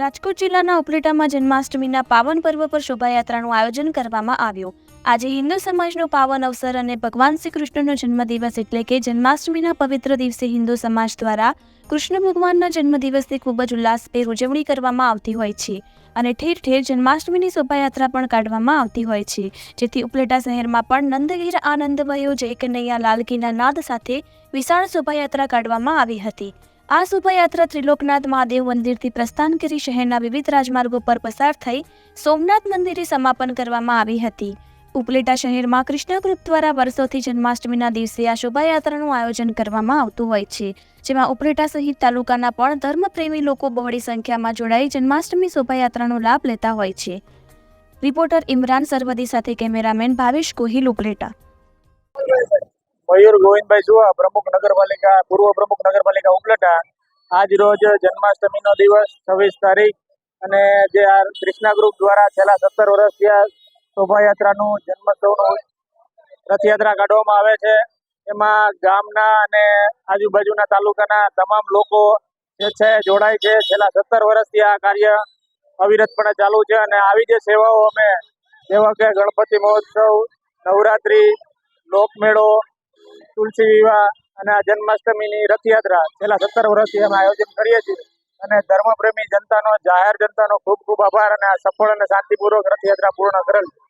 રાજકોટ જિલ્લાના ઉપલેટામાં જન્માષ્ટમીના પાવન પર્વ પર શોભાયાત્રાનું આયોજન કરવામાં આવ્યું. આજે હિન્દુ સમાજનો પાવન અવસર અને ભગવાન શ્રી કૃષ્ણનો જન્મદિવસ એટલે કે જન્માષ્ટમીના પવિત્ર દિવસે હિન્દુ સમાજ દ્વારા કૃષ્ણ ભગવાનના જન્મદિવસની ખૂબ જ ઉલ્લાસભેર ઉજવણી કરવામાં આવતી હોય છે અને ઠેર ઠેર જન્માષ્ટમીની શોભાયાત્રા પણ કાઢવામાં આવતી હોય છે. જેથી ઉપલેટા શહેરમાં પણ નંદગીર આનંદમયો જય કનૈયા લાલકીના નાદ સાથે વિશાળ શોભાયાત્રા કાઢવામાં આવી હતી. આ શોભાયાત્રા ત્રિલોકનાથ મહાદેવ મંદિરથી પ્રસ્થાન કરી શહેરના વિવિધ રાજમાર્ગો પર પસાર થઈ સોમનાથ મંદિરે સમાપન કરવામાં આવી હતી. ઉપલેટા શહેરમાં કૃષ્ણ ગ્રુપ દ્વારા વર્ષોથી જન્માષ્ટમીના દિવસે આ શોભાયાત્રાનું આયોજન કરવામાં આવતું હોય છે, જેમાં ઉપલેટા સહિત તાલુકાના પણ ધર્મપ્રેમી લોકો બહોળી સંખ્યામાં જોડાઈ જન્માષ્ટમી શોભાયાત્રાનો લાભ લેતા હોય છે. રિપોર્ટર ઇમરાન સરવદી સાથે કેમેરામેન ભાવેશ કોહિલ ઉપલેટા. મયુર ગોવિંદભાઈ જુવા, પ્રમુખ નગરપાલિકા, પૂર્વ પ્રમુખ નગરપાલિકા ઉપલેટા આજ રોજ જન્માષ્ટમીનો દિવસ, છવ્વીસ તારીખ. અને જે આ કૃષ્ણા ગ્રુપ દ્વારા છેલ્લા સત્તર વર્ષથી આ શોભાયાત્રાનું જન્મોત્સવનું રથયાત્રા કાઢવામાં આવે છે. એમાં ગામના અને આજુબાજુના તાલુકાના તમામ લોકો જે છે, જોડાય છે. છેલ્લા સત્તર વર્ષથી આ કાર્ય અવિરતપણે ચાલુ છે અને આવી જે સેવાઓ અમે જેવા કે ગણપતિ મહોત્સવ, નવરાત્રી, લોકમેળો, તુલસી વિવાહ અને આ જન્માષ્ટમીની રથયાત્રા છેલ્લા સત્તર વર્ષથી અમે આયોજન કરીએ છીએ. અને ધર્મપ્રેમી જનતાનો, જાહેર જનતાનો ખૂબ ખૂબ આભાર અને આ સફળ અને શાંતિપૂર્વક રથયાત્રા પૂર્ણ કરેલ છે.